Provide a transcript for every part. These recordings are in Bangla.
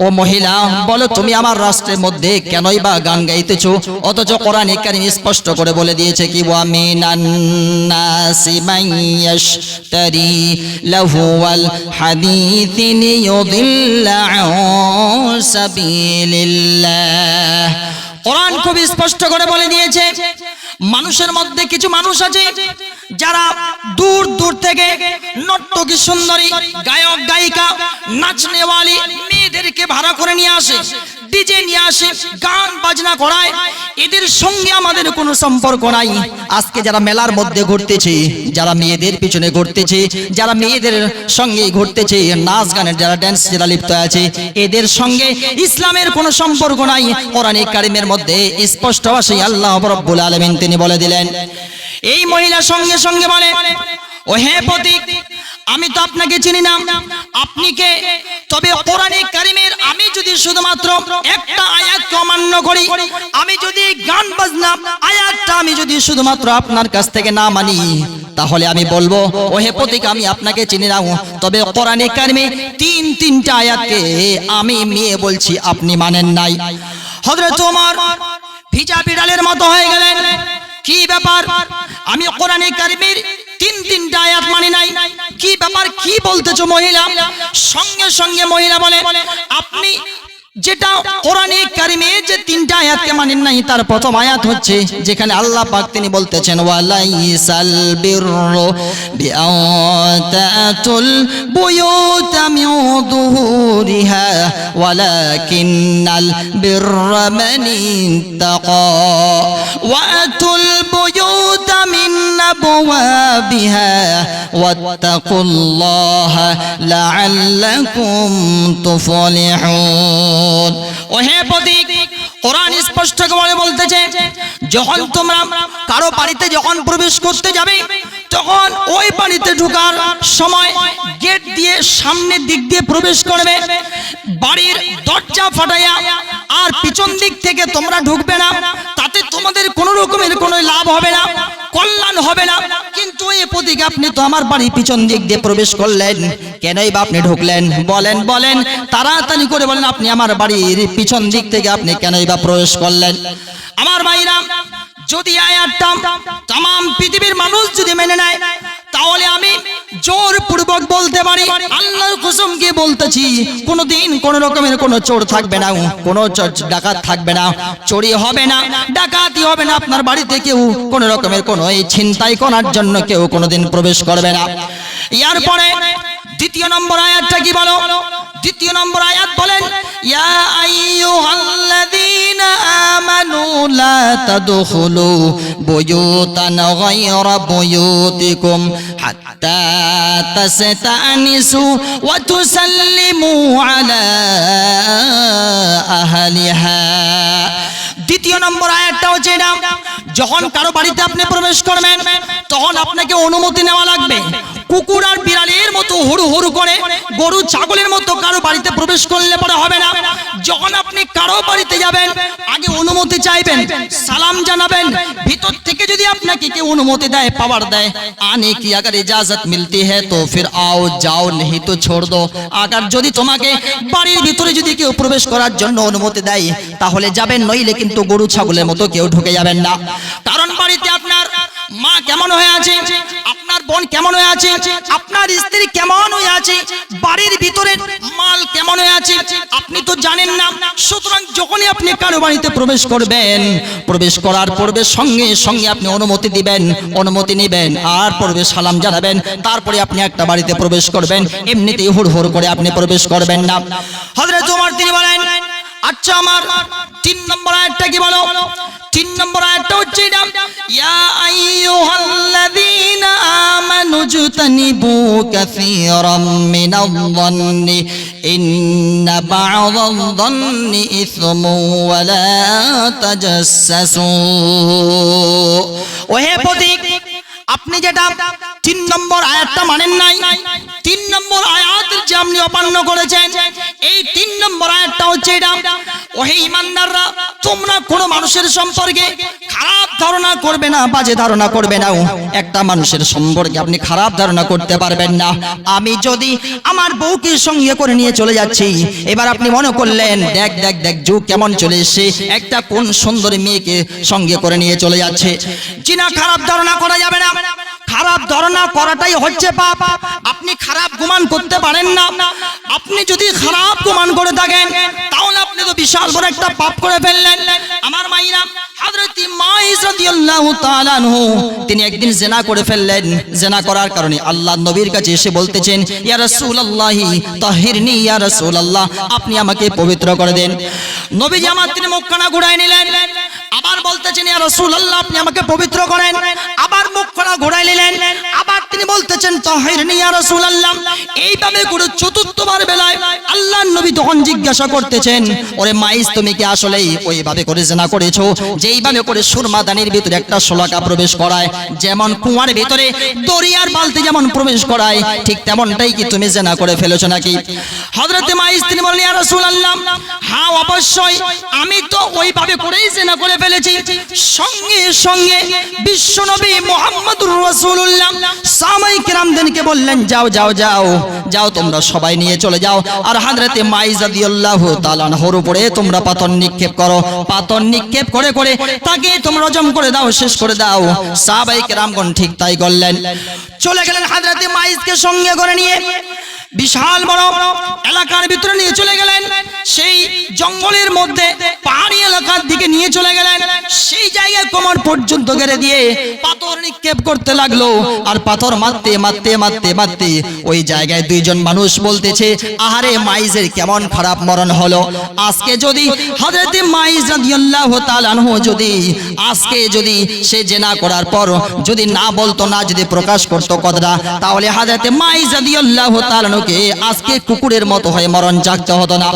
ও মহিলা, বলো তুমি আমার রাষ্ট্রের মধ্যে কেনই বা গান গাইতেছ? অথচ কোরআন কারিম স্পষ্ট করে বলে দিয়েছে কি কোরআন খুব স্পষ্ট করে বলে দিয়েছে মানুষের মধ্যে কিছু মানুষ আছে যারা দূর দূর থেকে নর্তকী সুন্দরী, গায়ক, গায়িকা নাচনেওয়ালি মেয়েদেরকে ভাড়া করে নিয়ে আসে। ডিজে নিয়ে আসে, গান, বাজনা করায়। এদের সঙ্গে আমাদের কোনো সম্পর্ক নাই। আজকে যারা মেলার মধ্যে ঘুরতেছে, যারা মেয়েদের পিছনে ঘুরতেছে, যারা মেয়েদের সঙ্গে ঘুরতেছে, নাচ গানের যারা ড্যান্স যারা লিপ্ত আছে, এদের সঙ্গে ইসলামের কোনো সম্পর্ক নাই। কোরআনে কারিমের মধ্যে স্পষ্ট ভাষায় আল্লাহ রব্বুল আলামিন তিনি বলে দিলেন। এই মহিলা সঙ্গে সঙ্গে বলে ও হে প্রতীক আমি তো আপনাকে চিনি না। আপনি কে? তবে কোরআনে কারিমের আমি যদি শুধুমাত্র একটা আয়াতকে অমান্য করি, আমি যদি গান বাজনা আয়াতটা আমি যদি শুধুমাত্র আপনার কাছ থেকে না মানি, তাহলে আমি বলব ও হে প্রতীক, আমি আপনাকে চিনি না। তবে কোরআনে কারিমে তিন, তিনটা আয়াতকে আমি মেয়ে বলছি, আপনি মানেন নাই। হযরত ওমর ভিজা বিড়ালের মতো হয়ে গেলেন। কি ব্যাপার? আমি কোরআনে কারিমের তিন তিনটা আয়াত মানি নাই। কি ব্যাপার, কি বলতেছো মহিলা? সঙ্গে সঙ্গে মহিলা বলে, আপনি যেটা কোরআনে কারিমে যে তিনটা আয়াতকে মানেন নাই, তার প্রথম আয়াত হচ্ছে, যেখানে আল্লাহ পাক তিনি বলতেছেন, ওয়ালাইসাল বিররু বিআতাতুল বুয়ুত মিন দুহুরিহা, ওয়ালাকিন্নাল বিররা মান ইত্তাকা, ওয়াতুল বুয়ুত মিন আবওয়াবিহা ওয়াত্তাকুল্লাহা লাআল্লাকুম তুফলিহুন। ও হে প্রতীক, কোরআন স্পষ্ট করে বলতেছে, যখন তোমরা কারও বাড়িতে যখন প্রবেশ করতে যাবে, তখন ওই বাড়িতে ঢোকার সময় গেট দিয়ে সামনের দিক দিয়ে প্রবেশ করবে। বাড়ির দরজা ফাটাইয়া আর পিছন দিক থেকে তোমরা ঢুকবে না, তাতে তোমাদের কোনো রকমের কোনো লাভ হবে না। কল্যাণ হবে না কিন্তু এই প্রতীক আপনি তো আমার বাড়ির পিছন দিক দিয়ে প্রবেশ করলেন কেনই বা আপনি ঢুকলেন বলেন বলেন তাড়াতাড়ি করে বলেন আপনি আমার বাড়ির পিছন দিক থেকে আপনি কেনই বা প্রবেশ করলেন আমার ভাইরা যদি আয়াতটা তাম পৃথিবীর মানুষ যদি মেনে নেয় তাহলে আমি জোর পূর্বক বলতে পারি, আল্লাহর কসমকে বলতেছি, কোনোদিন কোন রকমের কোনো চোর থাকবে না, কোনো ডাকাত থাকবে না চোরি হবে না ডাকাতি হবে না, আপনার বাড়িতে কেউ কোন রকমের কোনো এই ছিনতাই করার জন্য কেউ কোনোদিন প্রবেশ করবে না। ইয়ার পরে দ্বিতীয় নম্বর আয়াতটা কি বলো? দ্বিতীয় নম্বর আয়াত বলেন, ইয়া আইয়ুহাল্লাযীনা আমানু লা তাদখুলু বুয়ুতান গায়রা বুয়ুতিকুম হাত্তা তাস্তানিসু ওয়া তুসাল্লিমু আলা আহলিহা। দ্বিতীয় নম্বর আয়াতটা হচ্ছে এটা, যখন কারও বাড়িতে আপনি প্রবেশ করবেন, তখন আপনাকে অনুমতি নেওয়া লাগবে। কুকুর আর বিড়ালের মতো হুড়ু হুড়ু করে, গরু ছাগলের মতো কারও বাড়িতে প্রবেশ করলে পরে হবে না। যখন আপনি কারও বাড়িতে যাবেন, আগে অনুমতি চাইবেন, সালাম জানাবেন, ভিতর থেকে যদি আপনাকে কেউ অনুমতি দেয়, পাওয়ার দেয়, আনে কি, আগার ইজাজত মিলতি হ্যাঁ তো ফির আও যাও, নেহি তো ছোড় দো। আগার যদি তোমাকে বাড়ির ভিতরে যদি কেউ প্রবেশ করার জন্য অনুমতি দেয়, তাহলে যাবেন, নইলে কিন্তু গরু ছাগলের মতো কেউ ঢুকে যাবেন না। কারণ বাড়িতে আপনার মা কেমন হয়ে আছে? আপনার বোন কেমন হয়ে আছে? আপনার স্ত্রী কেমন হয়ে আছে? বাড়ির ভিতরে মাল কেমন হয়ে আছে? আপনি তো জানেন না। সুতরাং যখনই আপনি কারও বাড়িতে প্রবেশ করবেন, প্রবেশ করার পূর্বে সঙ্গে সঙ্গে আপনি অনুমতি দিবেন, অনুমতি নেবেন, আর পূর্বে সালাম জানাবেন, তারপরে আপনি একটা বাড়িতে প্রবেশ করবেন। এমনিতেই হুড় হুড় করে আপনি প্রবেশ করবেন না। হযরত ওমর তিনি বলেন আচ্ছা আমার তিন নম্বর আয়াতটা কি বলো? তিন নম্বর আয়াতটা হচ্ছে এটা। ইয়া আইয়ুহাল্লাযীনা আমানু জুতানিবু কাসীরাম মিনাল-যন্নি ইন্না বা'দাল-যন্নি ইসমু ওয়া লা তাজাসসু ওহে প্রতীক আপনি যেটা তিন নম্বর আয়াতটা মানেন নাই, তিন নম্বর আয়াত যে আপনি অমান্য করেছেন, এই তিন নম্বর আয়াতটা হচ্ছে এটা, ওহে ইমানদাররা, তোমরা কোনো মানুষের সম্পর্কে খারাপ ধারণা করবে না, বাজে ধারণা করবে না। একটা মানুষের সম্পর্কে আপনি খারাপ ধারণা করতে পারবেন না। আমি যদি আমার বউকে সঙ্গে করে নিয়ে চলে যাচ্ছি, এবার আপনি মনে করলেন, দেখ দেখ দেখ, যুগ কেমন চলে এসছে। একটা কোন সুন্দরী মেয়েকে সঙ্গে করে নিয়ে চলে যাচ্ছে। চিনা খারাপ ধারণা করা যাবে না। খারাপ ধারণা করাটাই হচ্ছে পাপ। আপনি খারাপ গুমান করতে পারেন না। আপনি যদি খারাপ গুমান করে থাকেন, তাহলে আপনি তো বিশাল বড় একটা পাপ করে ফেললেন। আমার মাইরা তিনি একদিন জেনা করে ফেললেন। জেনা করার কারণে আল্লাহ নবীর কাছে এসে বলতেছেন আপনি আমাকে পবিত্র করে দেন। নবীজি আমার তিনি মুখখানা ঘুরায় নিলেন। আবার বলতেছেন আপনি আমাকে পবিত্র করেন। আবার ঘুরায় নিলেন। আবার তিনি বলতেছেন, তাহিরনি ইয়া এইভাবে চতুর্থবার বেলায় আল্লাহর নবী তখন জিজ্ঞাসা করতেছেন, ওরে মাইস তুমি কি আসলেই ওইভাবে করে জেনা করেছ? যেইভাবে করে সুরমা দানির ভিতরে একটা শোলাকা প্রবেশ করায়, যেমন কুয়ার ভিতরে দরিয়ার বালতি যেমন প্রবেশ করায়, ঠিক তেমনটাই কি তুমি জেনা করে ফেলেছো নাকি? হযরতে মাইস তিনি বললেন, ইয়া রাসূলুল্লাহ হ্যাঁ অবশ্যই আমি তো ওইভাবে করেই জেনা করে ফেলেছি। সঙ্গে সঙ্গে বিশ্বনবী মুহাম্মদুর রাসূলুল্লাহ সাহাবাই কিরামদেরকে বললেন, যাও যাও যাও যাও, তোমরা সবাই নিয়ে চলে যাও। আর হযরতে মাইস রাদিয়াল্লাহু তাআলা আনহুর উপরে তোমরা পাথর নিক্ষেপ করো। পাথর নিক্ষেপ করে করে তাকে তোমরা হজম করে দাও, শেষ করে দাও। সাহাবাই কিরামগণ ঠিক তাই করলেন। চলে গেলেন হাজরাতে মাইজকে সঙ্গে করে নিয়ে। বিশাল বড় এলাকার ভিতরে নিয়ে চলে গেলেন। সেই জঙ্গলের মধ্যে পাহাড়ি এলাকার দিকে নিয়ে চলে গেলেন। সেই জায়গায় কোমর পর্যন্ত গেড়ে দিয়ে পাথর নিক্ষেপ করতে লাগল। আর পাথর মারতে মারতে মারতে মারতে ওই জায়গায় দুইজন মানুষ বলতেছে, আহারে, মাইজের কেমন খারাপ মরণ হলো। আজকে যদি হযরতে মাইজ রাদিয়াল্লাহু তাআলা আনহু যদি, আজকে যদি সে জেনা করার পর যদি না বলতো, না যদি প্রকাশ করতো কথাটা, তাহলে হযরতে মাইজ রাদিয়াল্লাহু তাআলা আনহুকে আজকে কুকুরের মতো হয়ে মরণ জাগতে হতো না।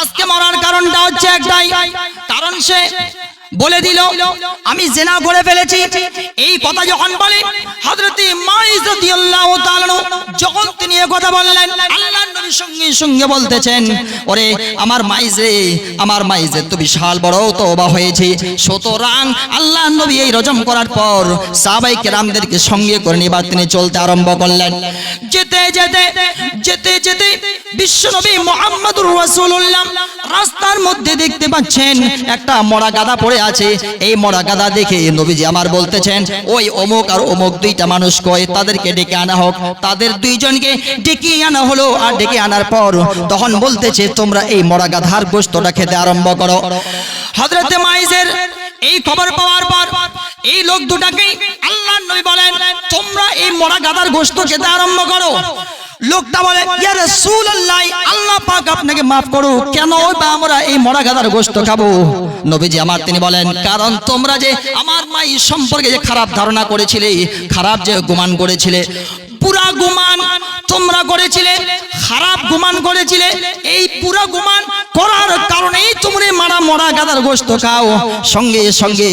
আজকে মরার কারণটা হচ্ছে একটাই কারণ সে বলে দিল, আমি জেনা করে ফেলেছি। এই কথা যখন বলে আনহু যখন তিনি কথা বললেন পর আরম্ভ করলেন। যেতে যেতে যেতে যেতে রাস্তার মধ্যে দেখতে পাচ্ছেন একটা মরা গাদা পড়ে আছে, এই মরা গাদা দেখে নবীজি আমার বলতেছেন, ওই অমুক আর অমুক দুইটা মানুষ কয়, তাদেরকে ডেকে আনা হোক। তাদের দুইজনকে ডেকে আনা হলো, আর ডেকে আনার পর তখন বলতেছে, তোমরা এই মরা গাধার গোস্তটা খেতে আরম্ভ করো। হযরতে মাইজের এই খবর পাওয়ার পর এই লোক দুটাকে আল্লাহ নবী বলেন, তোমরা এই মরা গাদার গোস্ত খেতে আরম্ভ করো। লোকটা বলে আল্লাহ পাক আপনাকে মাফ করো কেন বা আমরা এই মরা গাদার গোশত খাব? নবীজি আমার, তিনি বলেন, কারণ তোমরা যে আমার মাই সম্পর্কে যে খারাপ ধারণা করেছিলে, খারাপ যে গুমান করেছিলে, পুরা গুমান তোমরা করেছিলে খারাপ গুমান করেছিলে, এই পুরো গুমান করার কারণেই তোমরা মারা মরা গাদার গোশত খাও। সঙ্গে সঙ্গে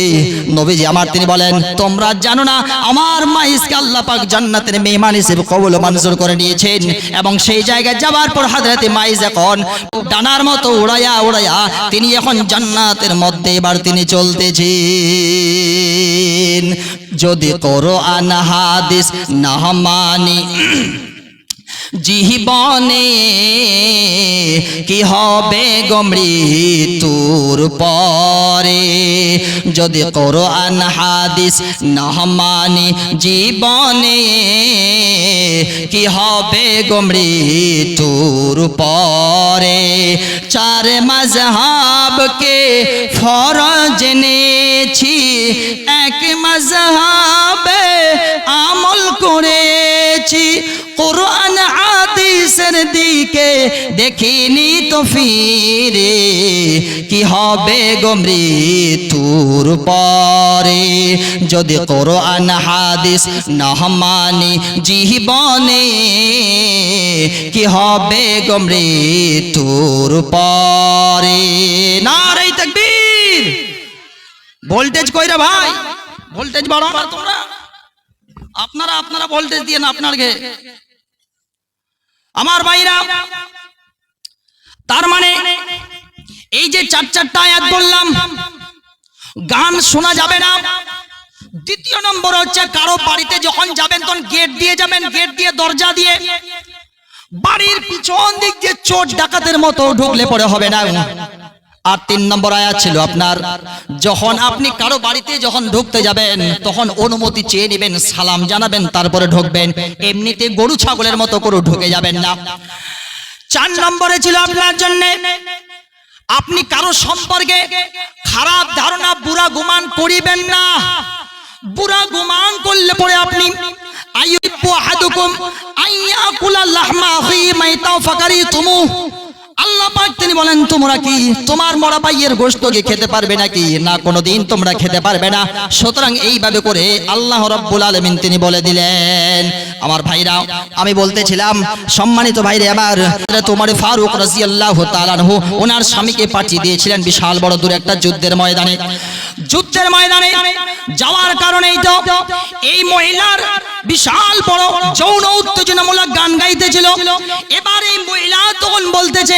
নবীজি আমার, তিনি বলেন, তোমরা জানো না, আমার মাইসকে আল্লাহ পাক জান্নাতের মেহমান হিসেবে কবুল মঞ্জুর করে নিয়েছেন এবং সেই জায়গায় যাওয়ার পর হাজরাতে মাইজ এখন ডানার মতো উড়াইয়া উড়াইয়া তিনি এখন জান্নাতের মধ্যে এবার তিনি চলতেছেন। যদি কোরআন, হাদিস না মানি জীবনে কি হবে তোর পরে? যদি কোরআন, হাদিস না মানি জীবনে কি হবে তোর পরে? চার মজহাবকে ফরজ নেছি এক মজহাবে আমল করেছি। কোরআন হাদিসের দিকে দেখিনি তো ফিরে। কি হবে গমরি তোর পরে? যদি কোরআন হাদিস না মানি জীবনে, কি হবে গমরি তোর পরে? নারাই তাকবীর। ভোল্টেজ কইরা ভাই, ভোল্টেজ বাড়াও। তোমরা আপনারা আপনারা ভোল্টেজ দিয়ে না আপনার আমার ভাইরা, তার মানে এই যে চার চারটা আয়াত বললাম, গান শোনা যাবে না। দ্বিতীয় নম্বর হচ্ছে, কারও বাড়িতে যখন যাবেন, তখন গেট দিয়ে যাবেন, গেট দিয়ে দরজা দিয়ে। বাড়ির পিছন দিক দিয়ে চোর ডাকাতের মতো ঢুকলে পরে হবে না। আর তিন নম্বর আয়াত ছিল আপনার, যখন আপনি কারও বাড়িতে যখন ঢুকতে যাবেন, তখন অনুমতি চেয়ে নেবেন, সালাম জানাবেন, তারপরে ঢুকবেন। এমনিতে গরু ছাগলের মতো করে ঢুকে যাবেন না। চার নম্বরে ছিল আপনার জন্য, আপনি কারও সম্পর্কে খারাপ ধারণা, বুড়া গুমান করিবেন না। বুড়া গুমান করলে পরে আপনি আইয়াকুলা লাহমা আখি মাইতাও ফাকারিতুমু আল্লাহ পাক তিনি বলেন, তোমরা কি তোমার মরা ভাইয়ের গোশতকে খেতে পারবে নাকি? না, কোনোদিন তোমরা খেতে পারবে না। সুতরাং এইভাবে করে আল্লাহ রাব্বুল আলামিন তিনি বলে দিলেন আমার ভাইরা, আমি বলতেছিলাম, সম্মানিত ভাইরে আমার তোমার ফারুক রাদিয়াল্লাহু তাআলা আনহু ওনার স্বামীকে পাঠিয়ে দিয়েছিলেন বিশাল বড় দূর একটা যুদ্ধের ময়দানে। যুদ্ধের ময়দানে যাওয়ার কারণেই তো এই মহিলার বিশাল বড় যৌন উত্তেজনামূলক গান গাইতেছিল। এবার এই মহিলা তখন বলতেছে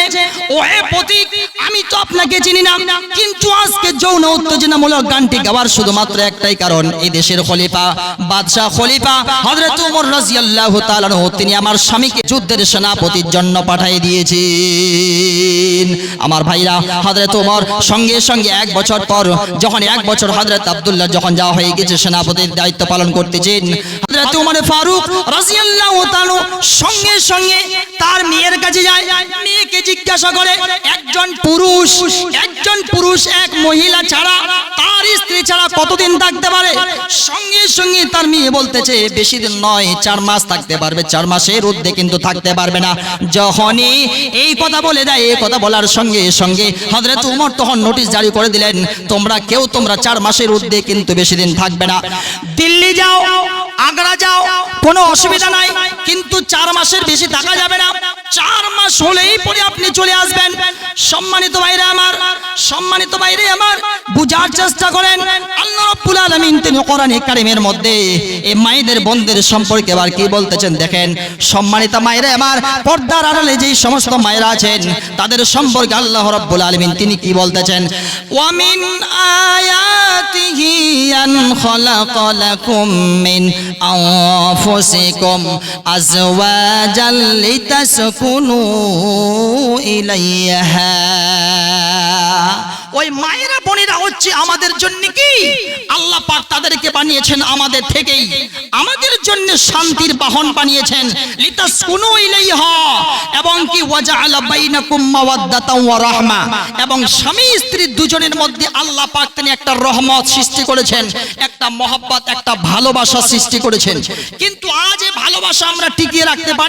ও হে প্রতীক, আমি তো আপনাকে চিনি না, কিন্তু আজকে যৌন উত্তেজনামূলক গানটি গাওয়ার শুধুমাত্র একটাই কারণ এই দেশের খলিফা, বাদশাহ খলিফা হযরত ওমর রাদিয়াল্লাহু তাআলা তিনি আমার স্বামীকে যুদ্ধের সেনাপতির জন্য পাঠিয়ে দিয়েছেন। আমার ভাইরা, হযরত ওমর সঙ্গে সঙ্গে এক বছর পর, যখন এক বছর হযরত আব্দুল্লাহ যখন যাওয়া হয়ে গেছে, সেনাপতির দায়িত্ব পালন করতেছেন, হযরত ওমর ফারুক রাদিয়াল্লাহু তাআলা সঙ্গে সঙ্গে তার মেয়ের কাছে যায়, মেয়েকে জিজ্ঞাসা করে, একজন পুরুষ একজন পুরুষ এক মহিলা ছাড়া তার স্ত্রী ছাড়া কতদিন থাকতে পারে? সঙ্গে সঙ্গে তার মেয়ে বলতেছে, বেশি দিন নয়, চার মাস থাকতে পারবে, চার মাসের ঊর্ধ্বে কিন্তু থাকতে পারবে না। যখনই এই কথা বলে দেয়, এই কথা বলার সঙ্গে সঙ্গে হযরত উমর তখন নোটিশ জারি করে দিলেন, তোমরা কেউ, তোমরা চার মাসের ঊর্ধ্বে কিন্তু বেশি দিন থাকবে না। দিল্লি যাও, আগ্রা যাও, কোনো অসুবিধা নাই, কিন্তু চার মাসের বেশি থাকা যাবে না। চার মাস হলেই পরে আপনি চলে আসবেন। সম্মানিত বাইরে আমার, সম্মানিত বাইরে আমার, বুঝার চেষ্টা করেন। আল্লাহ রাব্বুল তিনি কোরআনে কারিমের মধ্যে এই মায়েদের বন্ধের সম্পর্কে আবার কি বলতেছেন দেখেন। সম্মানিত মায়েরা আমার, পর্দার আড়ালে যেই সমস্ত মায়েরা আছেন, তাদের সম্পর্কে আল্লাহ রাব্বুল আলামিন তিনি কি বলতেছেন? ওয়ামিন আয়াতিহি আন খালাকা লাকুম মিন আনফুসিকুম আজওয়াজাল লিতাসকুনু ইলাইহা। ওই মায়েরা, বোনেরা হচ্ছে আমাদের জন্য কি? আল্লাহ পাক তাদেরকে বানিয়েছেন আমাদের থেকেই। আমাদের জন্য শান্তির বাহন বানিয়েছেন। লিতাসকুনু ইলাইহা এবং কি ওয়াজআলা বাইনাকুম মাওয়াদ্দাতাও ওয়া রাহমা। এবং স্বামী স্ত্রী দুজনের মধ্যে আল্লাহ পাক তিনি একটা রহমত সৃষ্টি করেছেন, একটা মহব্বত, একটা ভালোবাসা সৃষ্টি করেছেন। কিন্তু আজ এই ভালোবাসা আমরা টিকিয়ে রাখতে পারি